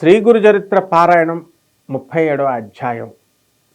శ్రీ గురు చరిత్ర పారాయణం ముప్పై ఏడవ అధ్యాయం.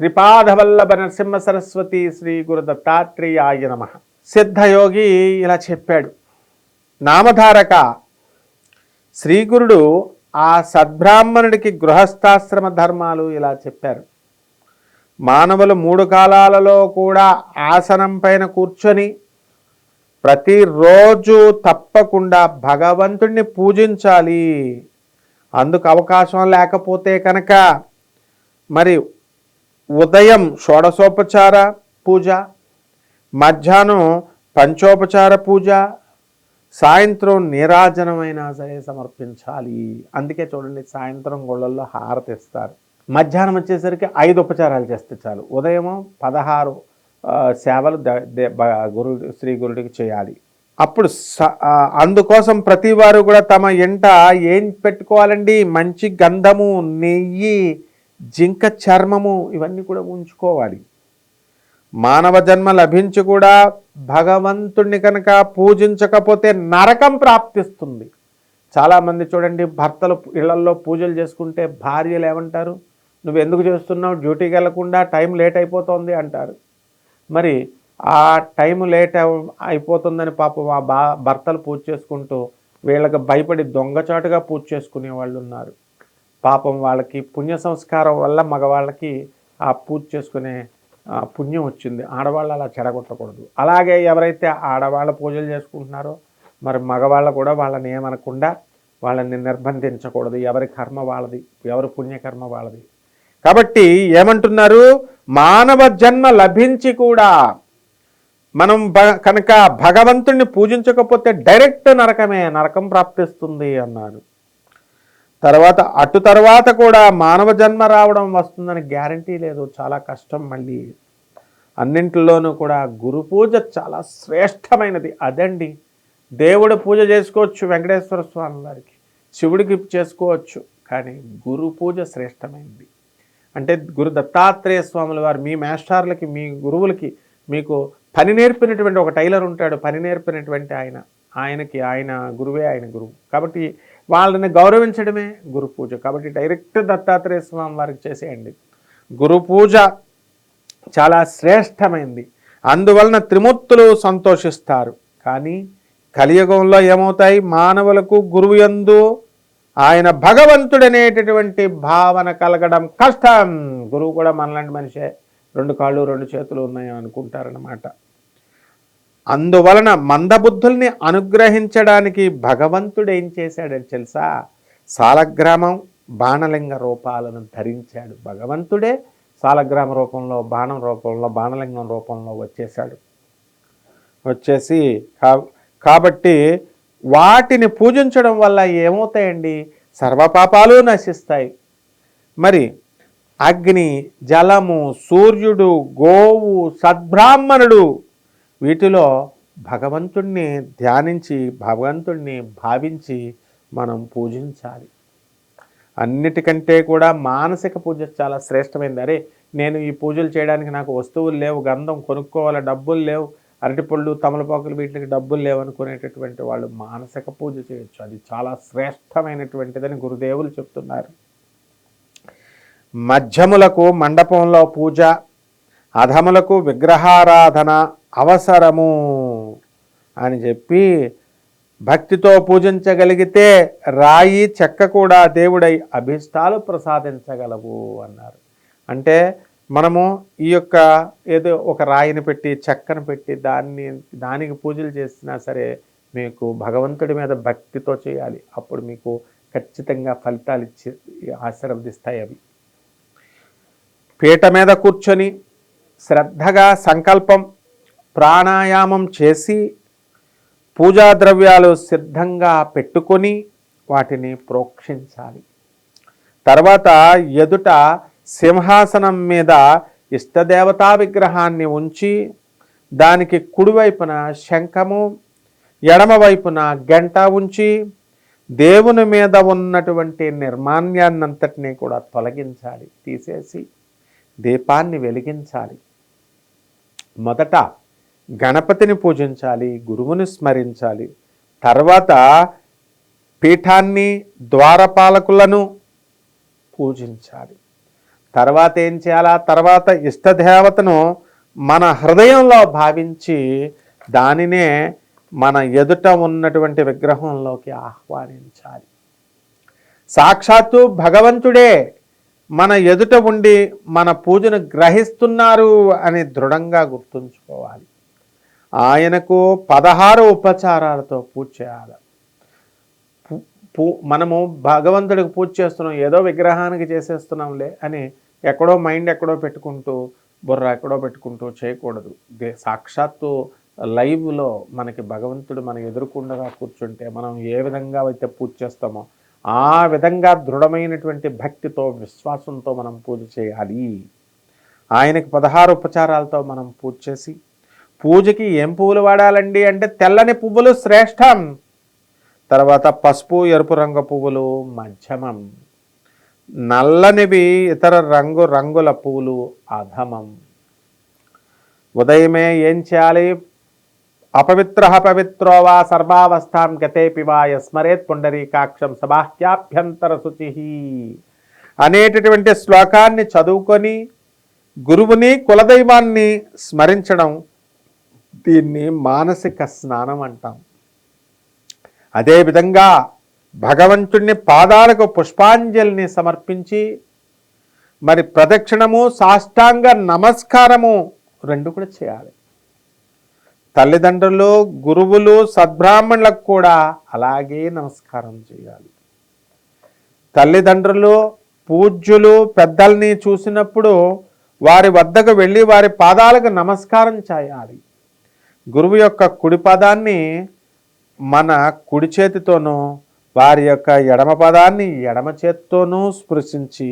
శ్రీపాదవల్లభ నరసింహ సరస్వతి శ్రీ గురు దత్తాత్రేయాయ నమ. సిద్ధయోగి ఇలా చెప్పాడు. నామధారక శ్రీగురుడు ఆ సద్బ్రాహ్మణుడికి గృహస్థాశ్రమ ధర్మాలు ఇలా చెప్పారు. మానవులు మూడు కాలాలలో కూడా ఆసనం పైన కూర్చొని ప్రతిరోజు తప్పకుండా భగవంతుణ్ణి పూజించాలి. అందుకు అవకాశం లేకపోతే కనుక మరి ఉదయం షోడశోపచార పూజ మధ్యాహ్నం పంచోపచార పూజ సాయంత్రం నీరాజనమైనా సరే సమర్పించాలి. అందుకే చూడండి సాయంత్రం గుళ్ళల్లో హారతి ఇస్తారు. మధ్యాహ్నం వచ్చేసరికి ఐదు ఉపచారాలు చేస్తే చాలు. ఉదయం పదహారు సేవలు గురు శ్రీ గురుడికి చేయాలి. అప్పుడు స- అందుకోసం ప్రతి వారు కూడా తమ ఎంట ఏం పెట్టుకోవాలండి? మంచి గంధము నెయ్యి జింక చర్మము ఇవన్నీ కూడా ఉంచుకోవాలి. మానవ జన్మ లభించి కూడా భగవంతుణ్ణి కనుక పూజించకపోతే నరకం ప్రాప్తిస్తుంది. చాలామంది చూడండి భర్తలు ఇళ్ళల్లో పూజలు చేసుకుంటే భార్యలు ఏమంటారు? నువ్వు ఎందుకు చేస్తున్నావు? డ్యూటీకి వెళ్ళకుండా టైం లేట్ అయిపోతుంది అంటారు. మరి ఆ టైం లేట్ అయిపోతుందని పాపం ఆ బా భర్తలు పూజ చేసుకుంటూ వీళ్ళకి భయపడి దొంగచాటుగా పూజ చేసుకునే వాళ్ళు ఉన్నారు. పాపం వాళ్ళకి పుణ్య సంస్కారం వల్ల మగవాళ్ళకి ఆ పూజ చేసుకునే పుణ్యం వచ్చింది. ఆడవాళ్ళు అలా చెడగొట్టకూడదు. అలాగే ఎవరైతే ఆడవాళ్ళ పూజలు చేసుకుంటున్నారో మరి మగవాళ్ళు కూడా వాళ్ళని ఏమనకుండా వాళ్ళని నిర్బంధించకూడదు. ఎవరి కర్మ వాళ్ళది ఎవరి పుణ్యకర్మ వాళ్ళది. కాబట్టి ఏమంటున్నారు? మానవ జన్మ లభించి కూడా మనం భ కనుక భగవంతుణ్ణి పూజించకపోతే డైరెక్ట్ నరకమే నరకం ప్రాప్తిస్తుంది అన్నాడు. తర్వాత అటు తర్వాత కూడా మానవ జన్మ రావడం వస్తుందని గ్యారంటీ లేదు. చాలా కష్టం మళ్ళీ. అన్నింటిలోనూ కూడా గురు పూజ చాలా శ్రేష్టమైనది. అదండి. దేవుడు పూజ చేసుకోవచ్చు వెంకటేశ్వర స్వామి వారికి. శివుడికి చేసుకోవచ్చు. కానీ గురు పూజ శ్రేష్టమైనది అంటే గురు దత్తాత్రేయ స్వాముల వారు మీ మేస్టార్లకి మీ గురువులకి మీకు పని నేర్పినటువంటి ఒక టైలర్ ఉంటాడు పని నేర్పినటువంటి ఆయన. ఆయనకి ఆయన గురువే ఆయన గురువు. కాబట్టి వాళ్ళని గౌరవించడమే గురు పూజ. కాబట్టి డైరెక్ట్ దత్తాత్రేయ స్వామి వారికి చేసేయండి. గురు పూజ చాలా శ్రేష్టమైంది. అందువలన త్రిమూర్తులు సంతోషిస్తారు. కానీ కలియుగంలో ఏమవుతాయి? మానవులకు గురువు యందు ఆయన భగవంతుడనేటటువంటి భావన కలగడం కష్టం. గురువు కూడా మనలాంటి మనిషే. రెండు కాళ్ళు రెండు చేతులు ఉన్నాయి అనుకుంటారన్నమాట. అందువలన మందబుద్ధుల్ని అనుగ్రహించడానికి భగవంతుడు ఏం చేశాడని తెలుసా? సాలగ్రామం బాణలింగ రూపాలను ధరించాడు. భగవంతుడే సాలగ్రామ రూపంలో బాణం రూపంలో బాణలింగం రూపంలో వచ్చేసాడు వచ్చేసి కాబట్టి వాటిని పూజించడం వల్ల ఏమవుతాయండి? సర్వపాపాలు నశిస్తాయి. మరి అగ్ని జలము సూర్యుడు గోవు సద్బ్రాహ్మణుడు. వీటిలో భగవంతుణ్ణి ధ్యానించి భగవంతుణ్ణి భావించి మనం పూజించాలి. అన్నిటికంటే కూడా మానసిక పూజ చాలా శ్రేష్టమైనది అరే నేను ఈ పూజలు చేయడానికి నాకు వస్తువులు లేవు గంధం కొనుక్కోవాలి డబ్బులు లేవు అరటిపళ్ళు తమలపాకులు వీటికి డబ్బులు లేవు అనుకునేటటువంటి వాళ్ళు మానసిక పూజ చేయొచ్చు. అది చాలా శ్రేష్టమైనటువంటిదని గురుదేవులు చెప్తున్నారు. మధ్యములకు మండపంలో పూజ అధములకు విగ్రహారాధన అవసరము అని చెప్పి భక్తితో పూజించగలిగితే రాయి చెక్క కూడా దేవుడై అభిష్టాలు ప్రసాదించగలవు అన్నారు. అంటే మనము ఈ యొక్క ఏదో ఒక రాయిని పెట్టి చెక్కను పెట్టి దాన్ని దానికి పూజలు చేసినా సరే మీకు భగవంతుడి మీద భక్తితో చేయాలి. అప్పుడు మీకు ఖచ్చితంగా ఫలితాలు ఇచ్చి ఆశీర్వదిస్తాయి అవి. పీట మీద కూర్చొని శ్రద్ధగా సంకల్పం ప్రాణాయామం చేసి పూజా ద్రవ్యాలు సిద్ధంగా పెట్టుకొని వాటిని ప్రోక్షించాలి. తర్వాత ఎదుట సింహాసనం మీద ఇష్టదేవతా విగ్రహాన్ని ఉంచి దానికి కుడివైపున శంఖము ఎడమవైపున గంట ఉంచి దేవుని మీద ఉన్నటువంటి నిర్మాణ్యాన్నంతటినీ కూడా తొలగించాలి తీసేసి దీపాన్ని వెలిగించాలి. మొదట గణపతిని పూజించాలి గురువుని స్మరించాలి. తర్వాత పీఠాన్ని ద్వారపాలకులను పూజించాలి. తర్వాత ఏం చేయాలా? తర్వాత ఇష్టదేవతను మన హృదయంలో భావించి దానినే మన ఎదుట ఉన్నటువంటి విగ్రహంలోకి ఆహ్వానించాలి. సాక్షాత్తు భగవంతుడే మన ఎదుట ఉండి మన పూజను గ్రహిస్తున్నారు అని దృఢంగా గుర్తుంచుకోవాలి. ఆయనకు పదహారు ఉపచారాలతో పూజ చేయాలి. పూ- పూ మనము భగవంతుడికి పూజ చేస్తున్నాం ఏదో విగ్రహానికి చేసేస్తున్నాంలే అని ఎక్కడో మైండ్ ఎక్కడో పెట్టుకుంటూ బుర్ర ఎక్కడో పెట్టుకుంటూ చేయకూడదు. సాక్షాత్తు లైవ్లో మనకి భగవంతుడు మన ఎదురుకుండగా కూర్చుంటే మనం ఏ విధంగా అయితే పూజ చేస్తామో ఆ విధంగా దృఢమైనటువంటి భక్తితో విశ్వాసంతో మనం పూజ చేయాలి. ఆయనకి పదహారు ఉపచారాలతో మనం పూజ చేసి పూజకి ఏం పువ్వులు వాడాలండి అంటే తెల్లని పువ్వులు శ్రేష్టం. తర్వాత పసుపు ఎరుపు రంగు పువ్వులు మధ్యమం. నల్లనివి ఇతర రంగు రంగుల పువ్వులు అధమం. ఉదయమే ఏం చేయాలి? అపవిత్ర పవిత్రో వా సర్వావస్థాం గతేపి వా యస్మరేత్ పుండరీకాక్షం సబాహ్యాభ్యంతర శుచి అనేటటువంటి శ్లోకాన్ని చదువుకొని గురువుని కులదైవాన్ని స్మరించడం దీన్ని మానసిక స్నానం అంటాం. అదేవిధంగా భగవంతుణ్ణి పాదాలకు పుష్పాంజలిని సమర్పించి మరి ప్రదక్షిణము సాష్టాంగ నమస్కారము రెండు కూడా చేయాలి. తల్లిదండ్రులు గురువులు సద్బ్రాహ్మణులకు కూడా అలాగే నమస్కారం చేయాలి. తల్లిదండ్రులు పూజ్యులు పెద్దల్ని చూసినప్పుడు వారి వద్దకు వెళ్ళి వారి పాదాలకు నమస్కారం చేయాలి. గురువు యొక్క కుడి పదాన్ని మన కుడి చేతితోనూ వారి యొక్క ఎడమ పదాన్ని ఎడమ చేత్తోనూ స్పృశించి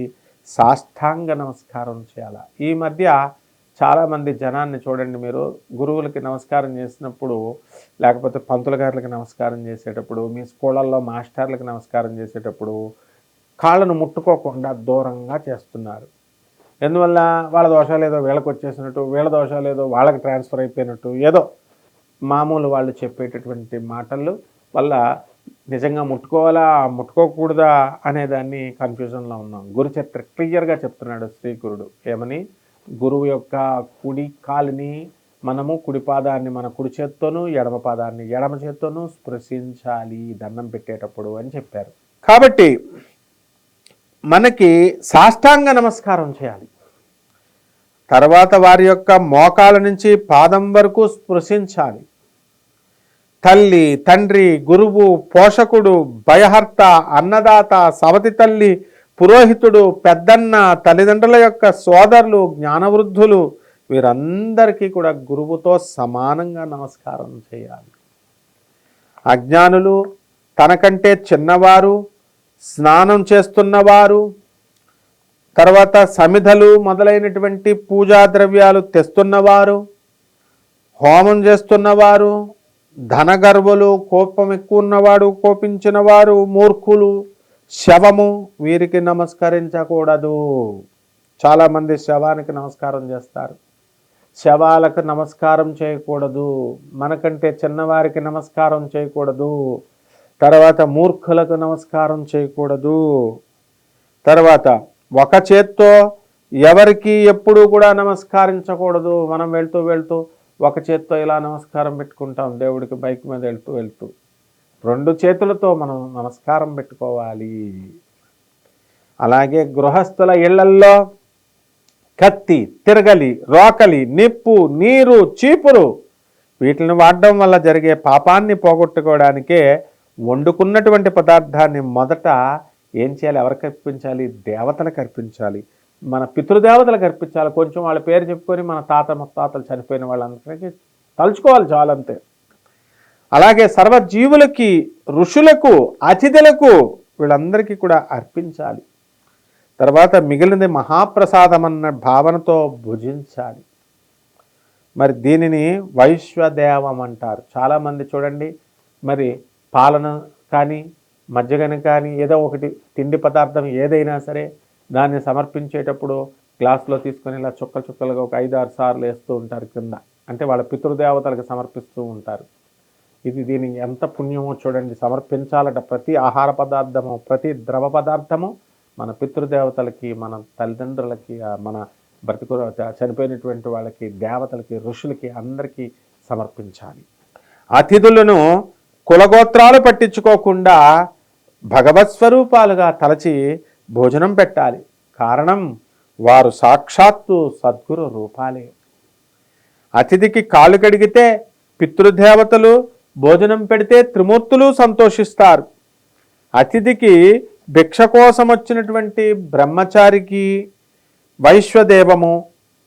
సాష్టాంగ నమస్కారం చేయాలి. ఈ మధ్య చాలామంది జనాన్ని చూడండి మీరు. గురువులకి నమస్కారం చేసినప్పుడు లేకపోతే పంతుల గారులకి నమస్కారం చేసేటప్పుడు మీ స్కూళ్ళల్లో మాస్టర్లకు నమస్కారం చేసేటప్పుడు కాళ్ళను ముట్టుకోకుండా దూరంగా చేస్తున్నారు. ఎందువల్ల? వాళ్ళ దోషాలు ఏదో వీళ్ళకి వచ్చేసినట్టు వీళ్ళ దోషాలు ఏదో వాళ్ళకి ట్రాన్స్ఫర్ అయిపోయినట్టు ఏదో మామూలు వాళ్ళు చెప్పేటటువంటి మాటలు వల్ల నిజంగా ముట్టుకోవాలా ముట్టుకోకూడదా అనేదాన్ని కన్ఫ్యూజన్లో ఉన్నాం. గురుచరిత్ర క్లియర్గా చెప్తున్నాడు శ్రీ గురుడు. ఏమని? గురువు యొక్క కుడి కాలిని మనము కుడి పాదాన్ని మన కుడి చేత్తోను ఎడమ పాదాన్ని ఎడమ చేత్తోను స్పృశించాలి దండం పెట్టేటప్పుడు అని చెప్పారు. కాబట్టి మనకి సాష్టాంగ నమస్కారం చేయాలి. తర్వాత వారి యొక్క మోకాల నుంచి పాదం వరకు స్పృశించాలి. తల్లి తండ్రి గురువు పోషకుడు భయహర్త అన్నదాత సవతి తల్లి పురోహితుడు పెద్దన్న తల్లిదండ్రుల యొక్క సోదరులు జ్ఞానవృద్ధులు వీరందరికీ కూడా గురువుతో సమానంగా నమస్కారం చేయాలి. అజ్ఞానులు తనకంటే చిన్నవారు స్నానం చేస్తున్నవారు తర్వాత సమిధలు మొదలైనటువంటి పూజా ద్రవ్యాలు తెస్తున్నవారు హోమం చేస్తున్నవారు ధనగర్వులు కోపం ఎక్కువ ఉన్నవాడు కోపించినవారు మూర్ఖులు శవము వీరికి నమస్కరించకూడదు. చాలామంది శవానికి నమస్కారం చేస్తారు. శవాలకు నమస్కారం చేయకూడదు. మనకంటే చిన్నవారికి నమస్కారం చేయకూడదు. తర్వాత మూర్ఖులకు నమస్కారం చేయకూడదు. తర్వాత ఒక చేత్తో ఎవరికి ఎప్పుడూ కూడా నమస్కరించకూడదు. మనం వెళ్తూ వెళ్తూ ఒక చేత్తో ఇలా నమస్కారం పెట్టుకుంటాం. దేవుడికి బైక్ మీద వెళ్తూ వెళ్తూ. రెండు చేతులతో మనం నమస్కారం పెట్టుకోవాలి. అలాగే గృహస్థుల ఇళ్ళల్లో కత్తి తిరగలి రోకలి నిప్పు నీరు చీపురు వీటిని వాడడం వల్ల జరిగే పాపాన్ని పోగొట్టుకోవడానికే వండుకున్నటువంటి పదార్థాన్ని మొదట ఏం చేయాలి? ఎవరికి అర్పించాలి? దేవతలకు అర్పించాలి. మన పితృదేవతలకు అర్పించాలి. కొంచెం వాళ్ళ పేరు చెప్పుకొని మన తాత ముత్తాతలు చనిపోయిన వాళ్ళందరికీ తలుచుకోవాలి చాలంతే. అలాగే సర్వజీవులకి ఋషులకు అతిథులకు వీళ్ళందరికీ కూడా అర్పించాలి. తర్వాత మిగిలినది మహాప్రసాదం అన్న భావనతో భుజించాలి. మరి దీనిని వైశ్వదేవం అంటారు. చాలామంది చూడండి మరి పాలన కానీ మజ్జగను కానీ ఏదో ఒకటి తిండి పదార్థం ఏదైనా సరే దాన్ని సమర్పించేటప్పుడు గ్లాసులో తీసుకొని ఇలా చుక్కలు చుక్కలుగా ఒక ఐదు ఆరు సార్లు వేస్తూ ఉంటారు కింద. అంటే వాళ్ళ పితృదేవతలకు సమర్పిస్తూ ఉంటారు. ఇది దీనికి ఎంత పుణ్యమో చూడండి. సమర్పించాలట ప్రతి ఆహార పదార్థము ప్రతి ద్రవ పదార్థము మన పితృదేవతలకి మన తల్లిదండ్రులకి మన బ్రతుకు చనిపోయినటువంటి వాళ్ళకి దేవతలకి ఋషులకి అందరికీ సమర్పించాలి. అతిథులను కులగోత్రాలు పట్టించుకోకుండా భగవత్ స్వరూపాలుగా తలచి భోజనం పెట్టాలి. కారణం వారు సాక్షాత్తు సద్గురు రూపాలే. అతిథికి కాలు కడిగితే పితృదేవతలు భోజనం పెడితే త్రిమూర్తులు సంతోషిస్తారు. అతిథికి భిక్ష కోసం వచ్చినటువంటి బ్రహ్మచారికి వైశ్వదేవము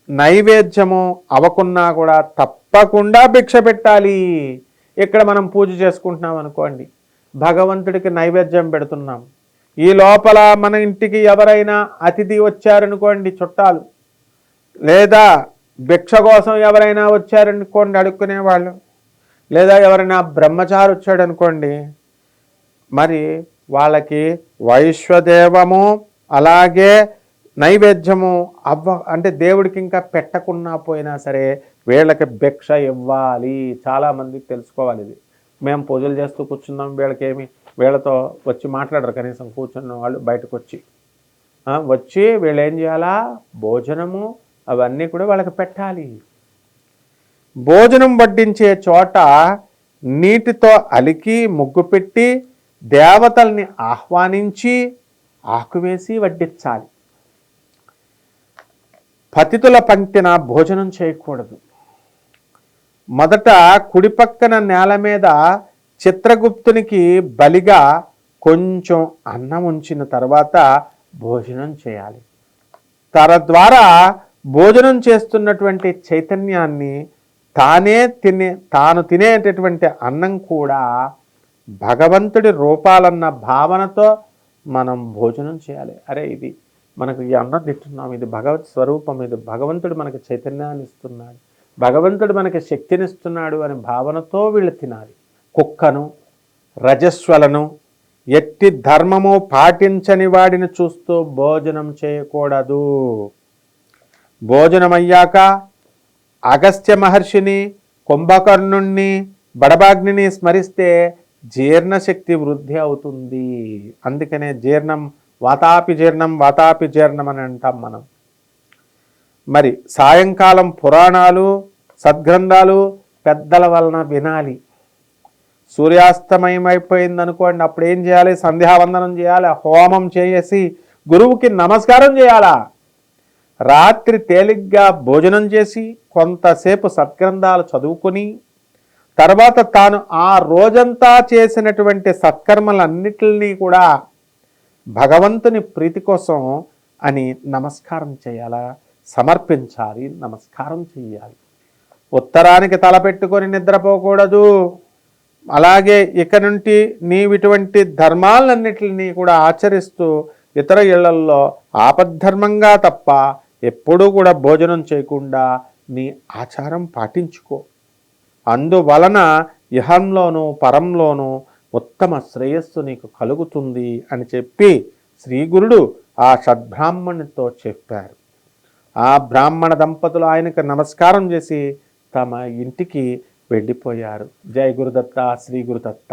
నైవేద్యము అవకున్నా కూడా తప్పకుండా భిక్ష పెట్టాలి. ఇక్కడ మనం పూజ చేసుకుంటున్నాం అనుకోండి. భగవంతుడికి నైవేద్యం పెడుతున్నాం. ఈ లోపల మన ఇంటికి ఎవరైనా అతిథి వచ్చారనుకోండి చుట్టాలు. లేదా భిక్ష కోసం ఎవరైనా వచ్చారనుకోండి అడుక్కునే వాళ్ళు లేదా ఎవరైనా బ్రహ్మచారి వచ్చాడు అనుకోండి మరి వాళ్ళకి వైశ్వదేవము అలాగే నైవేద్యము అవ్వ అంటే దేవుడికి ఇంకా పెట్టకున్నా పోయినా సరే వీళ్ళకి భిక్ష ఇవ్వాలి. చాలామందికి తెలుసుకోవాలి ఇది. మేము పూజలు చేస్తూ కూర్చున్నాం వీళ్ళకి ఏమి వీళ్ళతో వచ్చి మాట్లాడరు కనీసం కూర్చున్న వాళ్ళు బయటకు వచ్చి వచ్చి వీళ్ళు ఏం చేయాలా? భోజనము అవన్నీ కూడా వాళ్ళకి పెట్టాలి. భోజనం వడ్డించే చోట నీటితో అలికి ముగ్గు పెట్టి దేవతల్ని ఆహ్వానించి ఆకువేసి వడ్డించాలి. పతితుల పంక్తిన భోజనం చేయకూడదు. మొదట కుడి పక్కన నేల మీద చిత్రగుప్తునికి బలిగా కొంచెం అన్నం ఉంచిన తర్వాత భోజనం చేయాలి. తరద్వారా భోజనం చేస్తున్నటువంటి చైతన్యాన్ని తానే తినే తాను తినేటటువంటి అన్నం కూడా భగవంతుడి రూపాలన్న భావనతో మనం భోజనం చేయాలి. అరే ఇది మనకు ఈ అన్నం తింటున్నాం ఇది భగవత్ స్వరూపం ఇది భగవంతుడు మనకి చైతన్యాన్ని ఇస్తున్నాడు భగవంతుడు మనకి శక్తినిస్తున్నాడు అనే భావనతో వీళ్ళు తినాలి. కుక్కను రజస్వలను ఎట్టి ధర్మము పాటించని వాడిని చూస్తూ భోజనం చేయకూడదు. భోజనమయ్యాక అగస్త్య మహర్షిని కుంభకర్ణుణ్ణి బడబాగ్నిని స్మరిస్తే జీర్ణశక్తి వృద్ధి అవుతుంది. అందుకనే జీర్ణం వాతాపి జీర్ణం వాతాపి జీర్ణం అని అంటాం మనం. మరి సాయంకాలం పురాణాలు సద్గ్రంథాలు పెద్దల వలన వినాలి. సూర్యాస్తమయం అనుకోండి అప్పుడు ఏం చేయాలి? సంధ్యావందనం చేయాలి? హోమం చేసి గురువుకి నమస్కారం చేయాలా? రాత్రి తేలిగ్గా భోజనం చేసి కొంతసేపు సత్గ్రంథాలు చదువుకొని తర్వాత తాను ఆ రోజంతా చేసినటువంటి సత్కర్మలన్నిటినీ కూడా భగవంతుని ప్రీతి కోసం అని నమస్కారం చేయాలా? సమర్పించాలి నమస్కారం చేయాలి. ఉత్తరానికి తలపెట్టుకొని నిద్రపోకూడదు. అలాగే ఇక నుండి నీవిటువంటి ఇటువంటి ధర్మాలన్నిటిని కూడా ఆచరిస్తూ ఇతర ఇళ్ళల్లో ఆపద్ధర్మంగా తప్ప ఎప్పుడూ కూడా భోజనం చేయకుండా నీ ఆచారం పాటించుకో. అందువలన ఇహంలోనూ పరంలోనూ ఉత్తమ శ్రేయస్సు నీకు కలుగుతుంది అని చెప్పి శ్రీగురుడు ఆ సద్బ్రాహ్మణునితో చెప్పారు. ఆ బ్రాహ్మణ దంపతులు ఆయనకు నమస్కారం చేసి తమ ఇంటికి వెళ్ళిపోయారు. జయ గురుదత్త శ్రీ గురుదత్త.